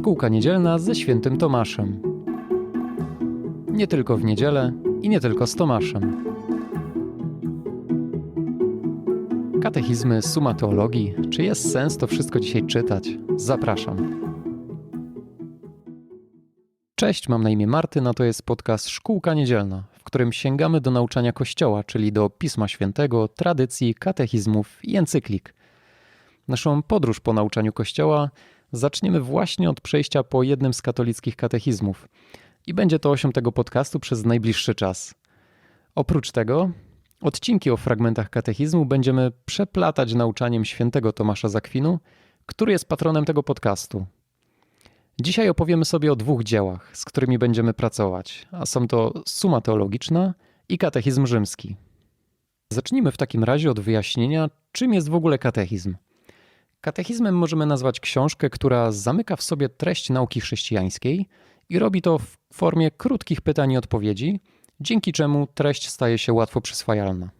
Szkółka niedzielna ze świętym Tomaszem. Nie tylko w niedzielę i nie tylko z Tomaszem. Katechizmy, suma teologii. Czy jest sens to wszystko dzisiaj czytać? Zapraszam. Cześć, mam na imię Martyn, a to jest podcast Szkółka Niedzielna, w którym sięgamy do nauczania Kościoła, czyli do Pisma Świętego, tradycji, katechizmów i encyklik. Naszą podróż po nauczaniu Kościoła zaczniemy właśnie od przejścia po jednym z katolickich katechizmów. I będzie to osią tego podcastu przez najbliższy czas. Oprócz tego, odcinki o fragmentach katechizmu będziemy przeplatać nauczaniem świętego Tomasza Zakwinu, który jest patronem tego podcastu. Dzisiaj opowiemy sobie o dwóch dziełach, z którymi będziemy pracować, a są to Suma Teologiczna i Katechizm Rzymski. Zacznijmy w takim razie od wyjaśnienia, czym jest w ogóle katechizm. Katechizmem możemy nazwać książkę, która zamyka w sobie treść nauki chrześcijańskiej i robi to w formie krótkich pytań i odpowiedzi, dzięki czemu treść staje się łatwo przyswajalna.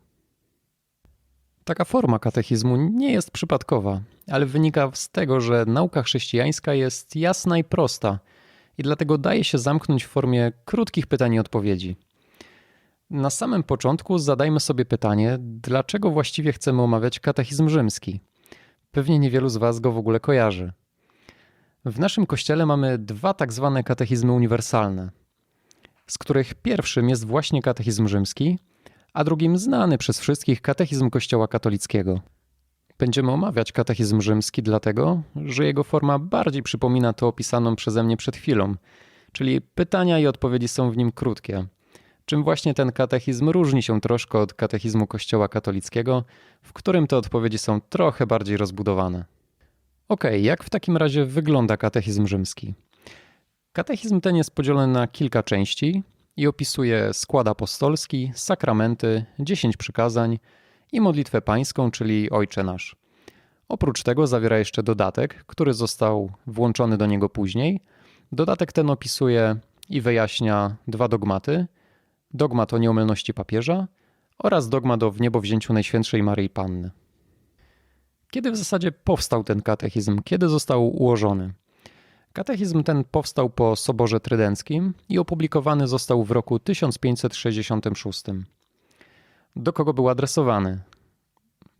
Taka forma katechizmu nie jest przypadkowa, ale wynika z tego, że nauka chrześcijańska jest jasna i prosta i dlatego daje się zamknąć w formie krótkich pytań i odpowiedzi. Na samym początku zadajmy sobie pytanie, dlaczego właściwie chcemy omawiać katechizm rzymski. Pewnie niewielu z Was go w ogóle kojarzy. W naszym kościele mamy dwa tak zwane katechizmy uniwersalne, z których pierwszym jest właśnie katechizm rzymski, a drugim znany przez wszystkich katechizm Kościoła katolickiego. Będziemy omawiać katechizm rzymski dlatego, że jego forma bardziej przypomina to opisaną przeze mnie przed chwilą, czyli pytania i odpowiedzi są w nim krótkie. Czym właśnie ten katechizm różni się troszkę od katechizmu Kościoła katolickiego, w którym te odpowiedzi są trochę bardziej rozbudowane. Ok, jak w takim razie wygląda katechizm rzymski? Katechizm ten jest podzielony na kilka części i opisuje skład apostolski, sakramenty, dziesięć przykazań i modlitwę pańską, czyli Ojcze Nasz. Oprócz tego zawiera jeszcze dodatek, który został włączony do niego później. Dodatek ten opisuje i wyjaśnia dwa dogmaty: dogmat o nieomylności papieża oraz dogmat o wniebowzięciu Najświętszej Maryi Panny. Kiedy w zasadzie powstał ten katechizm? Kiedy został ułożony? Katechizm ten powstał po Soborze Trydenckim i opublikowany został w roku 1566. Do kogo był adresowany?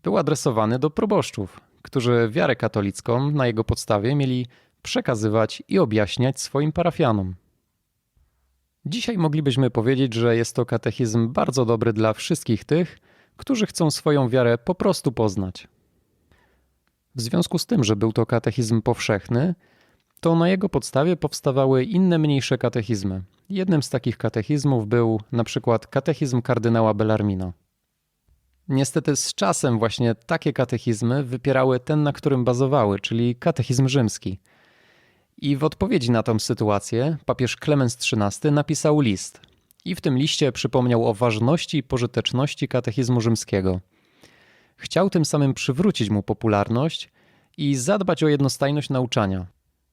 Był adresowany do proboszczów, którzy wiarę katolicką na jego podstawie mieli przekazywać i objaśniać swoim parafianom. Dzisiaj moglibyśmy powiedzieć, że jest to katechizm bardzo dobry dla wszystkich tych, którzy chcą swoją wiarę po prostu poznać. W związku z tym, że był to katechizm powszechny, to na jego podstawie powstawały inne mniejsze katechizmy. Jednym z takich katechizmów był na przykład katechizm kardynała Bellarmina. Niestety z czasem właśnie takie katechizmy wypierały ten, na którym bazowały, czyli katechizm rzymski. I w odpowiedzi na tę sytuację papież Klemens XIII napisał list. I w tym liście przypomniał o ważności i pożyteczności katechizmu rzymskiego. Chciał tym samym przywrócić mu popularność i zadbać o jednostajność nauczania.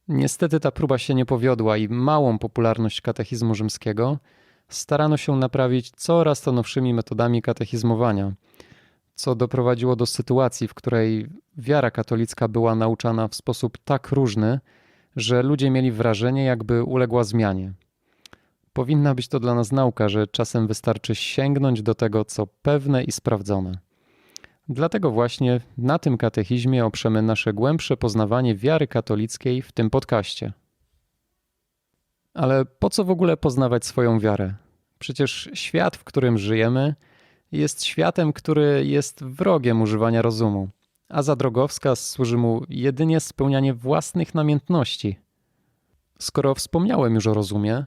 Niestety ta próba się nie powiodła i małą popularność katechizmu rzymskiego starano się naprawić coraz to nowszymi metodami katechizmowania, co doprowadziło do sytuacji, w której wiara katolicka była nauczana w sposób tak różny, że ludzie mieli wrażenie, jakby uległa zmianie. Powinna być to dla nas nauka, że czasem wystarczy sięgnąć do tego, co pewne i sprawdzone. Dlatego właśnie na tym katechizmie oprzemy nasze głębsze poznawanie wiary katolickiej w tym podcaście. Ale po co w ogóle poznawać swoją wiarę? Przecież świat, w którym żyjemy, jest światem, który jest wrogiem używania rozumu, a za drogowskaz służy mu jedynie spełnianie własnych namiętności. Skoro wspomniałem już o rozumie,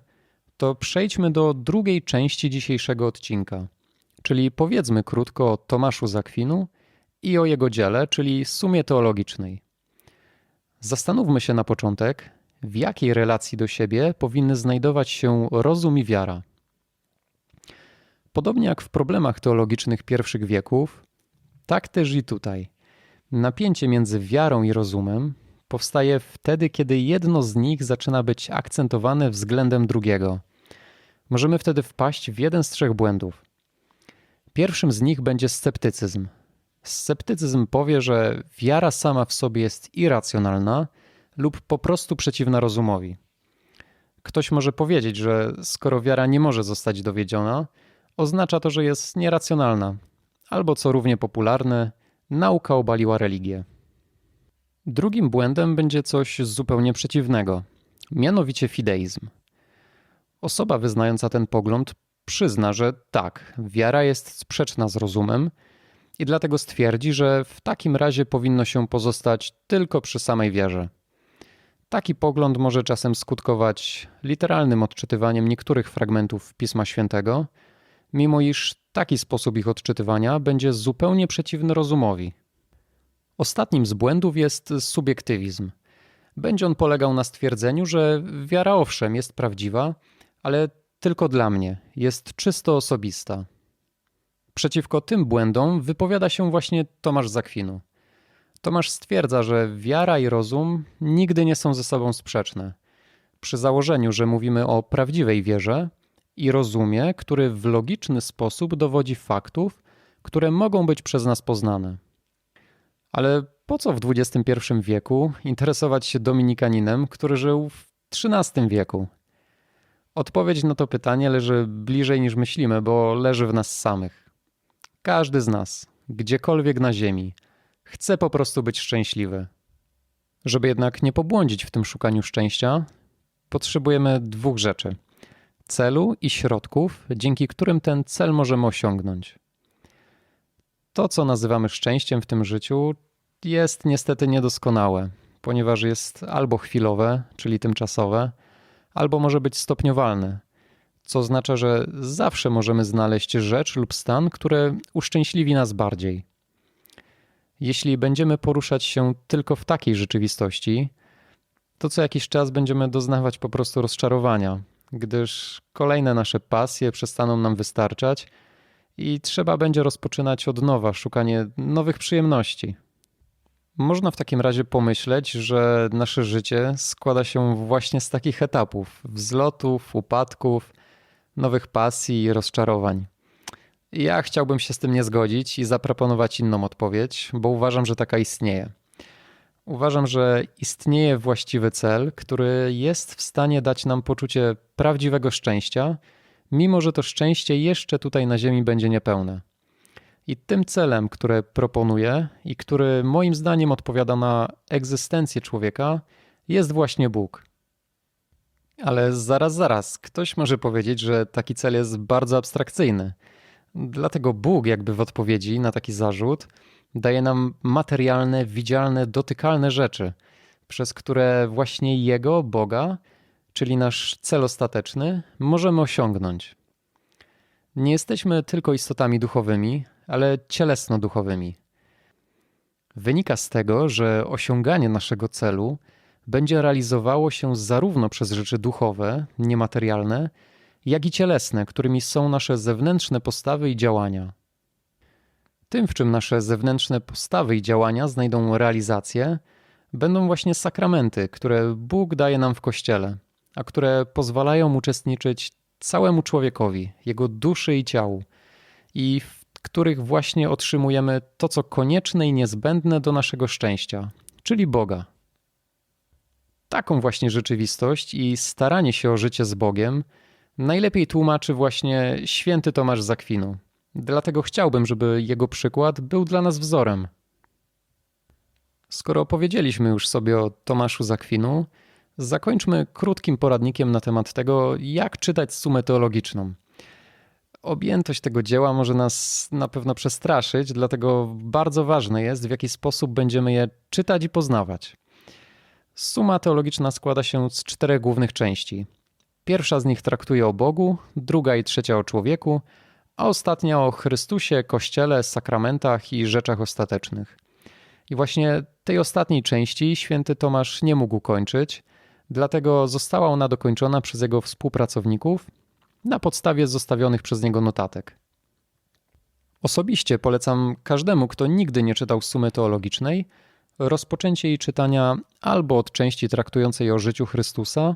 to przejdźmy do drugiej części dzisiejszego odcinka – czyli powiedzmy krótko o Tomaszu Zakwinu i o jego dziele, czyli sumie teologicznej. Zastanówmy się na początek, w jakiej relacji do siebie powinny znajdować się rozum i wiara. Podobnie jak w problemach teologicznych pierwszych wieków, tak też i tutaj. Napięcie między wiarą i rozumem powstaje wtedy, kiedy jedno z nich zaczyna być akcentowane względem drugiego. Możemy wtedy wpaść w jeden z trzech błędów. Pierwszym z nich będzie sceptycyzm. Sceptycyzm powie, że wiara sama w sobie jest irracjonalna, lub po prostu przeciwna rozumowi. Ktoś może powiedzieć, że skoro wiara nie może zostać dowiedziona, oznacza to, że jest nieracjonalna, albo co równie popularne, nauka obaliła religię. Drugim błędem będzie coś zupełnie przeciwnego, mianowicie fideizm. Osoba wyznająca ten pogląd przyzna, że tak, wiara jest sprzeczna z rozumem i dlatego stwierdzi, że w takim razie powinno się pozostać tylko przy samej wierze. Taki pogląd może czasem skutkować literalnym odczytywaniem niektórych fragmentów Pisma Świętego, mimo iż taki sposób ich odczytywania będzie zupełnie przeciwny rozumowi. Ostatnim z błędów jest subiektywizm. Będzie on polegał na stwierdzeniu, że wiara owszem jest prawdziwa, ale tylko dla mnie, jest czysto osobista. Przeciwko tym błędom wypowiada się właśnie Tomasz Zakwinu. Tomasz stwierdza, że wiara i rozum nigdy nie są ze sobą sprzeczne. Przy założeniu, że mówimy o prawdziwej wierze i rozumie, który w logiczny sposób dowodzi faktów, które mogą być przez nas poznane. Ale po co w XXI wieku interesować się dominikaninem, który żył w XIII wieku? Odpowiedź na to pytanie leży bliżej niż myślimy, bo leży w nas samych. Każdy z nas, gdziekolwiek na Ziemi, chce po prostu być szczęśliwy. Żeby jednak nie pobłądzić w tym szukaniu szczęścia, potrzebujemy dwóch rzeczy: celu i środków, dzięki którym ten cel możemy osiągnąć. To, co nazywamy szczęściem w tym życiu, jest niestety niedoskonałe, ponieważ jest albo chwilowe, czyli tymczasowe, albo może być stopniowalne, co oznacza, że zawsze możemy znaleźć rzecz lub stan, które uszczęśliwi nas bardziej. Jeśli będziemy poruszać się tylko w takiej rzeczywistości, to co jakiś czas będziemy doznawać po prostu rozczarowania, gdyż kolejne nasze pasje przestaną nam wystarczać i trzeba będzie rozpoczynać od nowa szukanie nowych przyjemności. Można w takim razie pomyśleć, że nasze życie składa się właśnie z takich etapów wzlotów, upadków, nowych pasji i rozczarowań. Ja chciałbym się z tym nie zgodzić i zaproponować inną odpowiedź, bo uważam, że taka istnieje. Uważam, że istnieje właściwy cel, który jest w stanie dać nam poczucie prawdziwego szczęścia, mimo że to szczęście jeszcze tutaj na Ziemi będzie niepełne. I tym celem, który proponuję i który moim zdaniem odpowiada na egzystencję człowieka, jest właśnie Bóg. Ale zaraz, zaraz, ktoś może powiedzieć, że taki cel jest bardzo abstrakcyjny. Dlatego Bóg, jakby w odpowiedzi na taki zarzut, daje nam materialne, widzialne, dotykalne rzeczy, przez które właśnie Jego, Boga, czyli nasz cel ostateczny, możemy osiągnąć. Nie jesteśmy tylko istotami duchowymi, ale cielesno-duchowymi. Wynika z tego, że osiąganie naszego celu będzie realizowało się zarówno przez rzeczy duchowe, niematerialne, jak i cielesne, którymi są nasze zewnętrzne postawy i działania. Tym, w czym nasze zewnętrzne postawy i działania znajdą realizację, będą właśnie sakramenty, które Bóg daje nam w Kościele, a które pozwalają uczestniczyć całemu człowiekowi, jego duszy i ciału, i w których właśnie otrzymujemy to, co konieczne i niezbędne do naszego szczęścia, czyli Boga. Taką właśnie rzeczywistość i staranie się o życie z Bogiem najlepiej tłumaczy właśnie święty Tomasz Zakwinu. Dlatego chciałbym, żeby jego przykład był dla nas wzorem. Skoro opowiedzieliśmy już sobie o Tomaszu Zakwinu, zakończmy krótkim poradnikiem na temat tego, jak czytać sumę teologiczną. Objętość tego dzieła może nas na pewno przestraszyć, dlatego bardzo ważne jest, w jaki sposób będziemy je czytać i poznawać. Suma teologiczna składa się z czterech głównych części. Pierwsza z nich traktuje o Bogu, druga i trzecia o człowieku, a ostatnia o Chrystusie, Kościele, sakramentach i rzeczach ostatecznych. I właśnie tej ostatniej części święty Tomasz nie mógł kończyć, dlatego została ona dokończona przez jego współpracowników na podstawie zostawionych przez niego notatek. Osobiście polecam każdemu, kto nigdy nie czytał sumy teologicznej, rozpoczęcie jej czytania albo od części traktującej o życiu Chrystusa,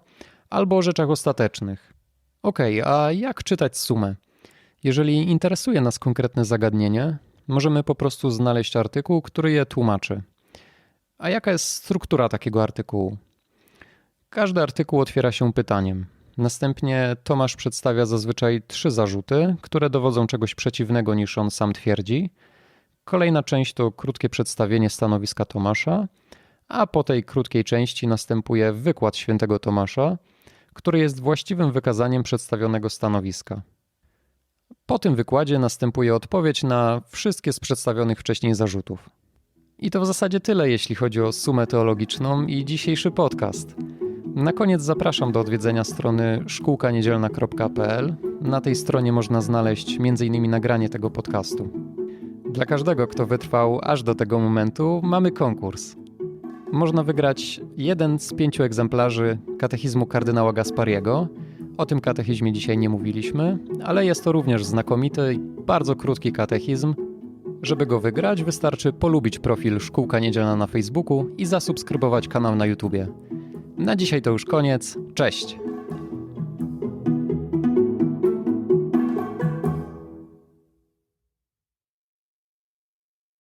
albo o rzeczach ostatecznych. Ok, a jak czytać sumę? Jeżeli interesuje nas konkretne zagadnienie, możemy po prostu znaleźć artykuł, który je tłumaczy. A jaka jest struktura takiego artykułu? Każdy artykuł otwiera się pytaniem. Następnie Tomasz przedstawia zazwyczaj trzy zarzuty, które dowodzą czegoś przeciwnego niż on sam twierdzi. Kolejna część to krótkie przedstawienie stanowiska Tomasza, a po tej krótkiej części następuje wykład świętego Tomasza, który jest właściwym wykazaniem przedstawionego stanowiska. Po tym wykładzie następuje odpowiedź na wszystkie z przedstawionych wcześniej zarzutów. I to w zasadzie tyle, jeśli chodzi o sumę teologiczną i dzisiejszy podcast. Na koniec zapraszam do odwiedzenia strony szkółkaniedzielna.pl. Na tej stronie można znaleźć m.in. nagranie tego podcastu. Dla każdego, kto wytrwał aż do tego momentu, mamy konkurs. Można wygrać jeden z pięciu egzemplarzy katechizmu kardynała Gaspariego. O tym katechizmie dzisiaj nie mówiliśmy, ale jest to również znakomity bardzo krótki katechizm. Żeby go wygrać, wystarczy polubić profil Szkółka Niedzielna na Facebooku i zasubskrybować kanał na YouTubie. Na dzisiaj to już koniec. Cześć!